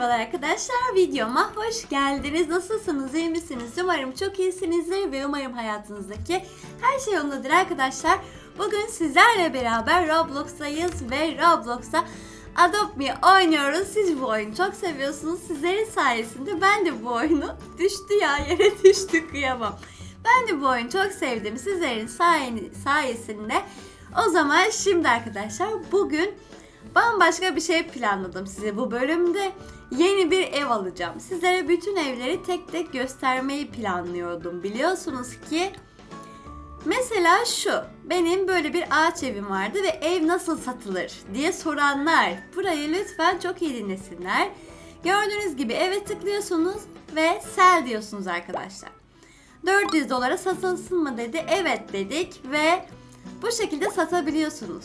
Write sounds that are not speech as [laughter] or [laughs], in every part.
Merhabalar arkadaşlar, videoma hoş geldiniz. Nasılsınız, iyi misiniz? Umarım çok iyisinizdir ve umarım hayatınızdaki her şey yolundadır arkadaşlar. Bugün sizlerle beraber Roblox'tayız ve Roblox'ta Adopt Me oynuyoruz. Siz bu oyunu çok seviyorsunuz. Sizlerin sayesinde ben de bu oyunu [laughs] düştü ya yere düştü kıyamam. Ben de bu oyunu çok sevdim. Sizlerin sayesinde. O zaman şimdi arkadaşlar bugün Bambaşka bir şey planladım size bu bölümde. Yeni bir ev alacağım. Sizlere bütün evleri tek tek göstermeyi planlıyordum. Biliyorsunuz ki mesela şu. Benim böyle bir ağaç evim vardı ve ev nasıl satılır diye soranlar. Burayı lütfen çok iyi dinlesinler. Gördüğünüz gibi eve tıklıyorsunuz ve sell diyorsunuz arkadaşlar. 400 dolara satılsın mı dedi. Evet dedik ve bu şekilde satabiliyorsunuz.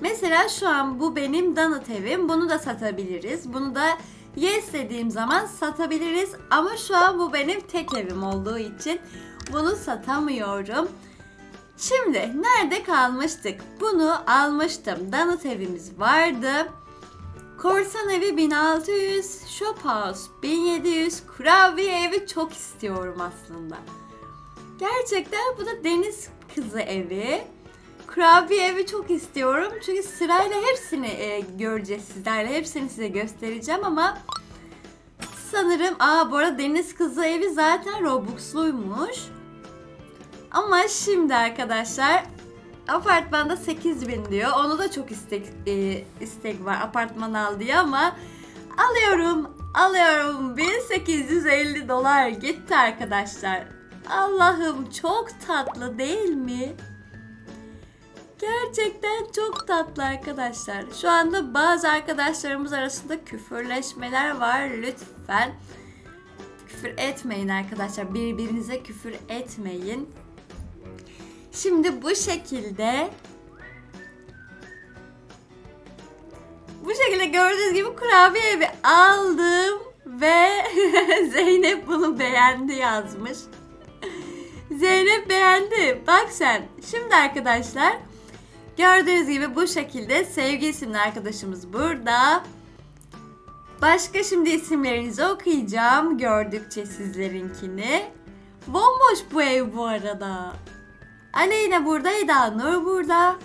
Mesela şu an bu benim donut evim. Bunu da satabiliriz. Bunu da yes dediğim zaman satabiliriz. Ama şu an bu benim tek evim olduğu için bunu satamıyorum. Şimdi nerede kalmıştık? Bunu almıştım. Donut evimiz vardı. Korsan evi 1600, Shop House 1700, kurabiye evi çok istiyorum aslında. Gerçekten bu da deniz kızı evi. Kurabiye evi çok istiyorum. Çünkü sırayla hepsini e, göreceğiz sizlerle. Hepsini size göstereceğim ama sanırım aa bu arada Deniz Kızı evi zaten Robux'luymuş. Ama şimdi arkadaşlar apartmanda 8000 diyor. Onu da çok istek e, istek var apartman al diye ama alıyorum. Alıyorum. 1850 dolar gitti arkadaşlar. Allah'ım çok tatlı değil mi? Gerçekten çok tatlı arkadaşlar. Şu anda bazı arkadaşlarımız arasında küfürleşmeler var. Lütfen küfür etmeyin arkadaşlar. Birbirinize küfür etmeyin. Şimdi bu şekilde bu şekilde gördüğünüz gibi kurabiye evi aldım ve [laughs] Zeynep bunu beğendi yazmış. Zeynep beğendi. Bak sen. Şimdi arkadaşlar gördüğünüz gibi bu şekilde sevgi isimli arkadaşımız burada. Başka şimdi isimlerinizi okuyacağım gördükçe sizlerinkini. Bomboş bu ev bu arada. Aleyna burada, Eda Nur burada.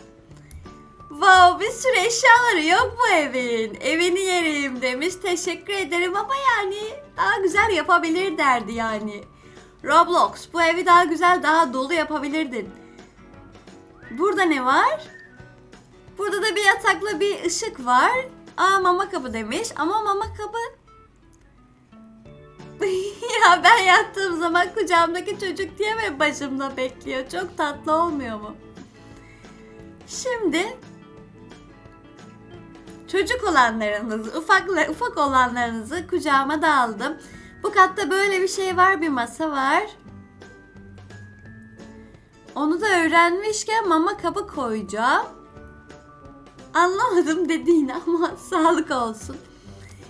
Wow bir sürü eşyaları yok bu evin. Evini yerim demiş. Teşekkür ederim ama yani daha güzel yapabilir derdi yani. Roblox bu evi daha güzel daha dolu yapabilirdin. Burada ne var? Burada da bir yatakla bir ışık var. Aa mama kabı demiş ama mama kabı [laughs] ya ben yattığım zaman kucağımdaki çocuk diye mi başımda bekliyor? Çok tatlı olmuyor mu? Şimdi çocuk olanlarınızı, ufak ufak olanlarınızı kucağıma da aldım. Bu katta böyle bir şey var, bir masa var. Onu da öğrenmişken mama kabı koyacağım. Anlamadım dediğini ama [laughs] sağlık olsun.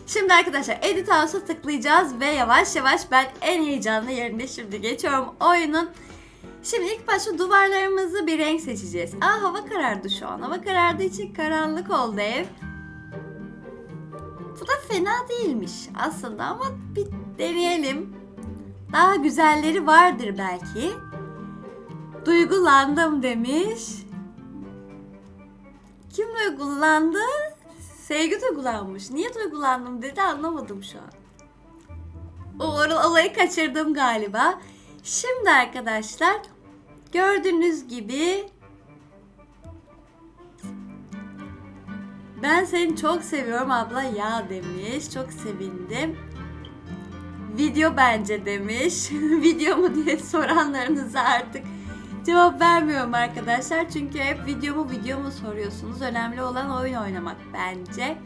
Şimdi arkadaşlar Edit House'a tıklayacağız ve yavaş yavaş ben en heyecanlı yerine şimdi geçiyorum oyunun. Şimdi ilk başta duvarlarımızı bir renk seçeceğiz. Aa hava karardı şu an. Hava karardığı için karanlık oldu ev. Bu da fena değilmiş aslında ama bir deneyelim. Daha güzelleri vardır belki. Duygulandım demiş. Kim duygulandı? Sevgi duygulanmış. Niye duygulandım dedi anlamadım şu an. O olayı kaçırdım galiba. Şimdi arkadaşlar gördüğünüz gibi ben seni çok seviyorum abla ya demiş. Çok sevindim. Video bence demiş. [laughs] Video mu diye soranlarınıza artık cevap vermiyorum arkadaşlar. Çünkü hep video mu video mu soruyorsunuz. Önemli olan oyun oynamak bence.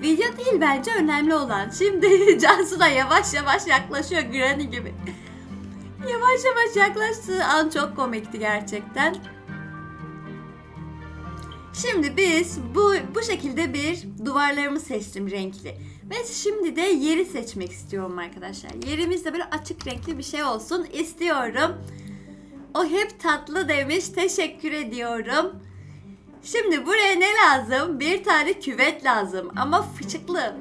Video değil bence önemli olan. Şimdi [laughs] Cansu da yavaş yavaş yaklaşıyor Granny gibi. yavaş yavaş yaklaştığı an çok komikti gerçekten. Şimdi biz bu bu şekilde bir duvarlarımı seçtim renkli. Ve şimdi de yeri seçmek istiyorum arkadaşlar. Yerimiz de böyle açık renkli bir şey olsun istiyorum. O hep tatlı demiş. Teşekkür ediyorum. Şimdi buraya ne lazım? Bir tane küvet lazım ama fıçıklı.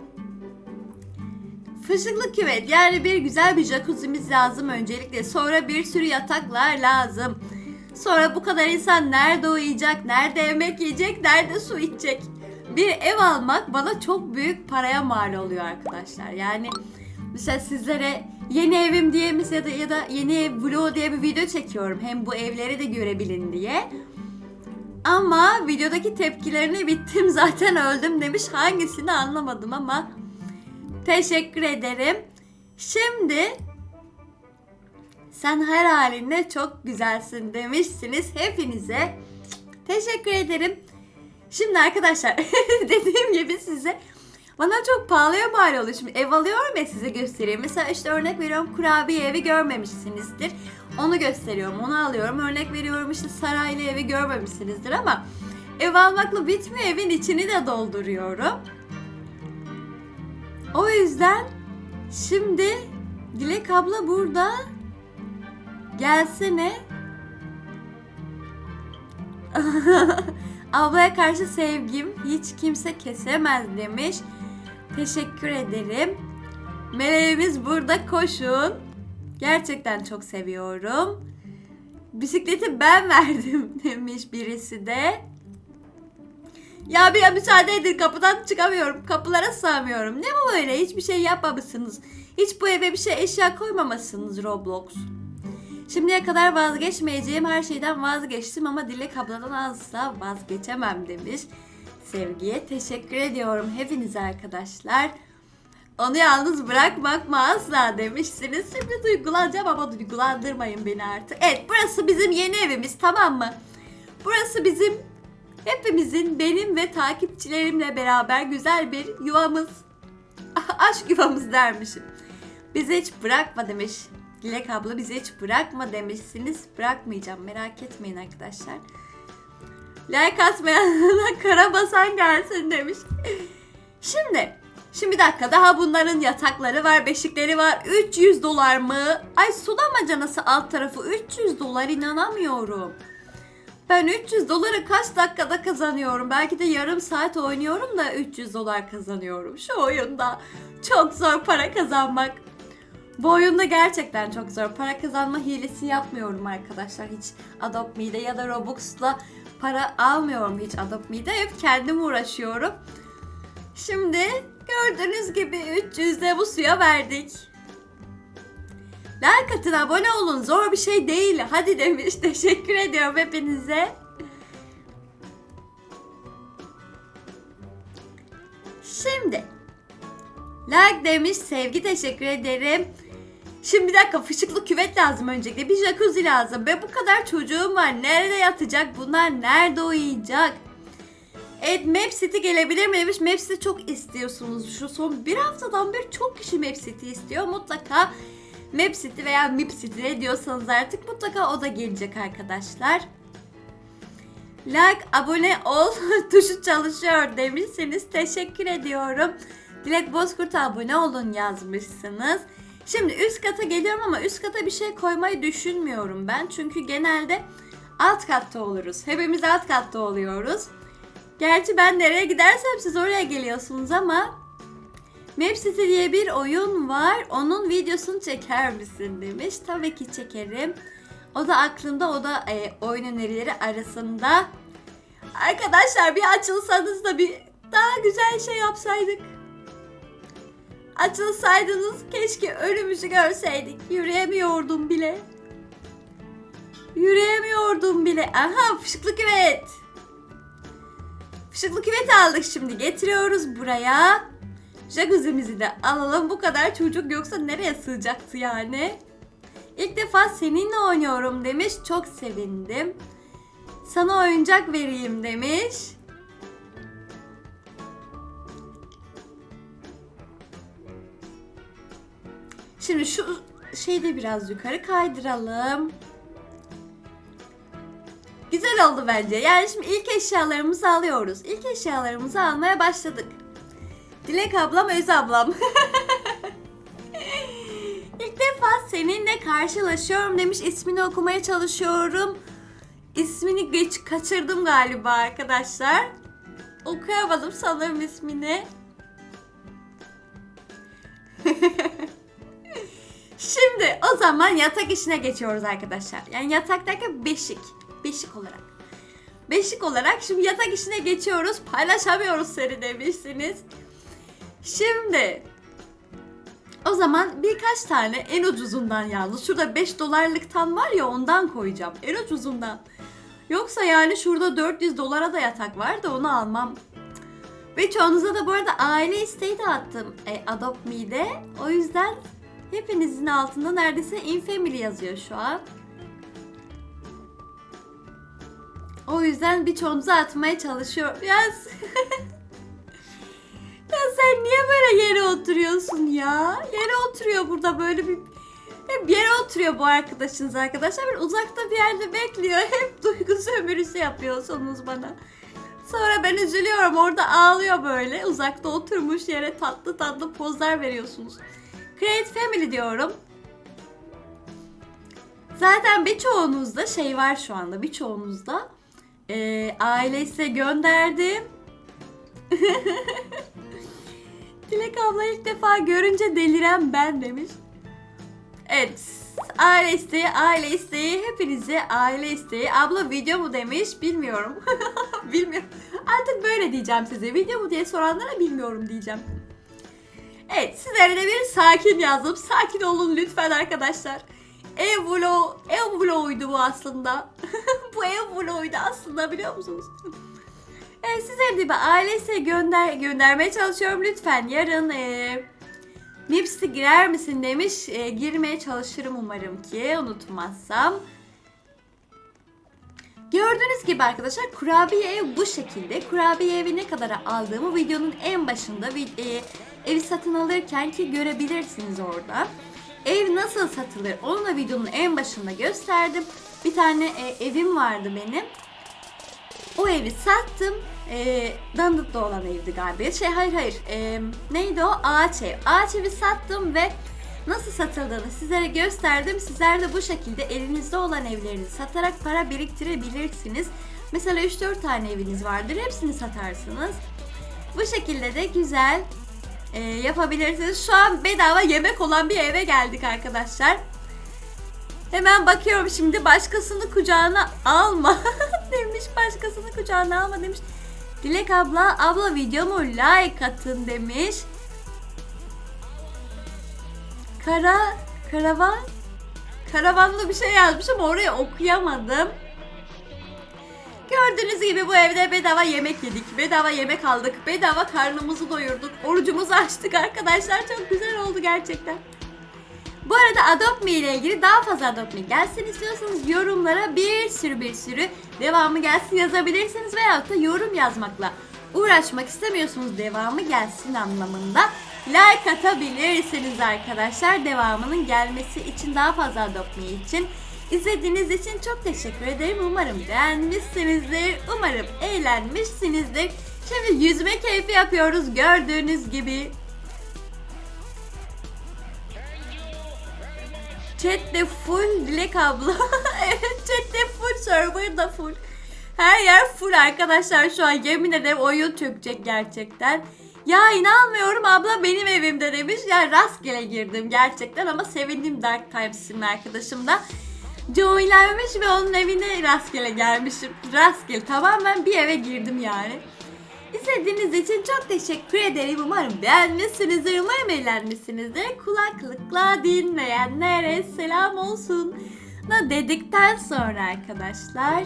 Fışıklı küvet yani bir güzel bir jacuzzi'miz lazım öncelikle. Sonra bir sürü yataklar lazım. Sonra bu kadar insan nerede uyuyacak, nerede yemek yiyecek, nerede su içecek? Bir ev almak bana çok büyük paraya mal oluyor arkadaşlar. Yani mesela sizlere yeni evim diye mesela ya da, ya da yeni ev vlog diye bir video çekiyorum. Hem bu evleri de görebilin diye. Ama videodaki tepkilerini bittim [laughs] zaten öldüm demiş. Hangisini anlamadım ama teşekkür ederim. Şimdi sen her halinle çok güzelsin demişsiniz hepinize. Teşekkür ederim. Şimdi arkadaşlar [laughs] dediğim gibi size bana çok pahalıya mal oluyor. Şimdi ev alıyorum ya size göstereyim. Mesela işte örnek veriyorum kurabiye evi görmemişsinizdir. Onu gösteriyorum onu alıyorum. Örnek veriyorum işte saraylı evi görmemişsinizdir ama ev almakla bitmiyor. Evin içini de dolduruyorum. O yüzden şimdi Dilek abla burada gelsene. [laughs] Ablaya karşı sevgim hiç kimse kesemez demiş. Teşekkür ederim. Meleğimiz burada koşun. Gerçekten çok seviyorum. Bisikleti ben [laughs] verdim demiş birisi de. Ya bir müsaade edin kapıdan çıkamıyorum. Kapılara sığamıyorum. Ne bu böyle? Hiçbir şey yapmamışsınız. Hiç bu eve bir şey eşya koymamışsınız Roblox. Şimdiye kadar vazgeçmeyeceğim her şeyden vazgeçtim ama Dilek abladan asla vazgeçemem demiş. Sevgiye teşekkür ediyorum hepinize arkadaşlar. Onu yalnız bırakmak mı asla demişsiniz. Şimdi duygulanacağım ama duygulandırmayın beni artık. Evet burası bizim yeni evimiz tamam mı? Burası bizim hepimizin benim ve takipçilerimle beraber güzel bir yuvamız. Aşk yuvamız dermişim. Bizi hiç bırakma demiş. Dilek abla bizi hiç bırakma demişsiniz. Bırakmayacağım merak etmeyin arkadaşlar. Like atmayana [laughs] kara basan gelsin demiş. Şimdi, şimdi bir dakika daha bunların yatakları var, beşikleri var. 300 dolar mı? Ay su damacanası alt tarafı 300 dolar inanamıyorum. Ben 300 doları kaç dakikada kazanıyorum? Belki de yarım saat oynuyorum da 300 dolar kazanıyorum şu oyunda. Çok zor para kazanmak. Bu oyunda gerçekten çok zor. Para kazanma hilesi yapmıyorum arkadaşlar. Hiç Adopt Me'de ya da Robux'la para almıyorum hiç Adopt Me'de. Hep kendim uğraşıyorum. Şimdi gördüğünüz gibi 300'de bu suya verdik. Like atın, abone olun. Zor bir şey değil. Hadi demiş. [laughs] Teşekkür ediyorum hepinize. Şimdi like demiş. Sevgi teşekkür ederim. Şimdi bir dakika fışıklı küvet lazım öncelikle. Bir jacuzzi lazım. Ve bu kadar çocuğum var. Nerede yatacak? Bunlar nerede uyuyacak? Evet Map City gelebilir mi demiş. Map City çok istiyorsunuz. Şu son bir haftadan beri çok kişi Map City istiyor. Mutlaka Map City veya Mip City ne diyorsanız artık mutlaka o da gelecek arkadaşlar. Like, abone ol [laughs] tuşu çalışıyor demişsiniz. Teşekkür ediyorum. Dilek Bozkurt'a abone olun yazmışsınız. Şimdi üst kata geliyorum ama üst kata bir şey koymayı düşünmüyorum ben. Çünkü genelde alt katta oluruz. Hepimiz alt katta oluyoruz. Gerçi ben nereye gidersem siz oraya geliyorsunuz ama Map City diye bir oyun var. Onun videosunu çeker misin demiş. Tabii ki çekerim. O da aklımda, o da e, oyun önerileri arasında. Arkadaşlar bir açılsanız da bir daha güzel şey yapsaydık. Açılsaydınız keşke önümüzü görseydik. Yürüyemiyordum bile. Yürüyemiyordum bile. Aha fışıklı küvet. Fışıklı küvet aldık şimdi. Getiriyoruz buraya. Jacuzzi'mizi de alalım. Bu kadar çocuk yoksa nereye sığacaktı yani? İlk defa seninle oynuyorum demiş. Çok sevindim. Sana oyuncak vereyim demiş. Şimdi şu şeyi de biraz yukarı kaydıralım. Güzel oldu bence. Yani şimdi ilk eşyalarımızı alıyoruz. İlk eşyalarımızı almaya başladık. Dilek ablam, Öz ablam. [laughs] İlk defa seninle karşılaşıyorum demiş. İsmini okumaya çalışıyorum. İsmini geç kaçırdım galiba arkadaşlar. Okuyamadım sanırım ismini. [laughs] Şimdi o zaman yatak işine geçiyoruz arkadaşlar. Yani yatak derken beşik. Beşik olarak. Beşik olarak şimdi yatak işine geçiyoruz. Paylaşamıyoruz seni demişsiniz. Şimdi o zaman birkaç tane en ucuzundan yalnız. Şurada 5 dolarlıktan var ya ondan koyacağım. En ucuzundan. Yoksa yani şurada 400 dolara da yatak var da onu almam. Ve çoğunuza da bu arada aile isteği de attım e, Adopt Me'de. O yüzden hepinizin altında neredeyse Infamily yazıyor şu an. O yüzden birçoğunuza atmaya çalışıyor. Biraz... [laughs] ya sen niye böyle yere oturuyorsun ya? Yere oturuyor burada böyle bir... Hep yere oturuyor bu arkadaşınız arkadaşlar. Böyle uzakta bir yerde bekliyor. [laughs] Hep duygu sömürüsü yapıyorsunuz bana. Sonra ben üzülüyorum. Orada ağlıyor böyle. Uzakta oturmuş yere tatlı tatlı pozlar veriyorsunuz. Create Family diyorum. Zaten birçoğunuzda şey var şu anda. Birçoğunuzda e, aile size gönderdim. [laughs] Dilek abla ilk defa görünce deliren ben demiş. Evet. Aile isteği, aile isteği, hepinize aile isteği. Abla video mu demiş bilmiyorum. [laughs] bilmiyorum. Artık böyle diyeceğim size. Video mu diye soranlara bilmiyorum diyeceğim. Evet sizlere de bir sakin yazdım. Sakin olun lütfen arkadaşlar. Ev vlog, ev vloguydu bu aslında. [laughs] bu ev vloguydu aslında biliyor musunuz? Evet sizlere de bir ailesi gönder göndermeye çalışıyorum. Lütfen yarın e, Nips'i girer misin demiş. E, girmeye çalışırım umarım ki unutmazsam. Gördüğünüz gibi arkadaşlar kurabiye ev bu şekilde. Kurabiye evi ne kadar aldığımı videonun en başında e, evi satın alırken ki görebilirsiniz orada. Ev nasıl satılır onu da videonun en başında gösterdim. Bir tane e, evim vardı benim. O evi sattım. E, Dandıt'ta olan evdi galiba. Şey hayır hayır. E, neydi o? Ağaç ev. Ağaç evi sattım ve nasıl satıldığını sizlere gösterdim. Sizler de bu şekilde elinizde olan evlerinizi satarak para biriktirebilirsiniz. Mesela 3-4 tane eviniz vardır. Hepsini satarsınız. Bu şekilde de güzel e, yapabilirsiniz. Şu an bedava yemek olan bir eve geldik arkadaşlar. Hemen bakıyorum şimdi başkasını kucağına alma [laughs] demiş. Başkasını kucağına alma demiş. Dilek abla, abla videomu like atın demiş. Kara, karavan, karavanlı bir şey yazmış ama oraya okuyamadım. Gördüğünüz gibi bu evde bedava yemek yedik, bedava yemek aldık, bedava karnımızı doyurduk, orucumuzu açtık arkadaşlar. Çok güzel oldu gerçekten. Bu arada Adopt Me ile ilgili daha fazla Adopt Me gelsin istiyorsanız yorumlara bir sürü bir sürü devamı gelsin yazabilirsiniz veyahut da yorum yazmakla uğraşmak istemiyorsunuz devamı gelsin anlamında like atabilirsiniz arkadaşlar devamının gelmesi için daha fazla Adopt Me için. İzlediğiniz için çok teşekkür ederim. Umarım beğenmişsinizdir. Umarım eğlenmişsinizdir. Şimdi yüzme keyfi yapıyoruz gördüğünüz gibi. Chat de full Dilek abla. [laughs] evet chat de full server da full. Her yer full arkadaşlar şu an yemin ederim oyun çökecek gerçekten. Ya inanmıyorum abla benim evimde demiş. Ya rastgele girdim gerçekten ama sevindim Dark Times'in arkadaşım da. Joylenmiş ve onun evine rastgele gelmişim. Rastgele tamamen bir eve girdim yani. İzlediğiniz için çok teşekkür ederim. Umarım beğenmişsinizdir. Umarım eğlenmişsinizdir. Kulaklıkla dinleyenlere selam olsun. Da dedikten sonra arkadaşlar.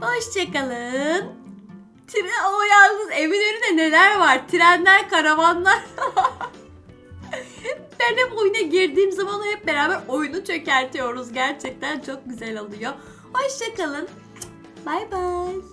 Hoşçakalın. Tren, o yalnız evin önünde neler var? Trenler, karavanlar. [laughs] ben hep oyuna girdiğim zaman hep beraber oyunu çökertiyoruz. Gerçekten çok güzel oluyor. Hoşçakalın. Bay bay.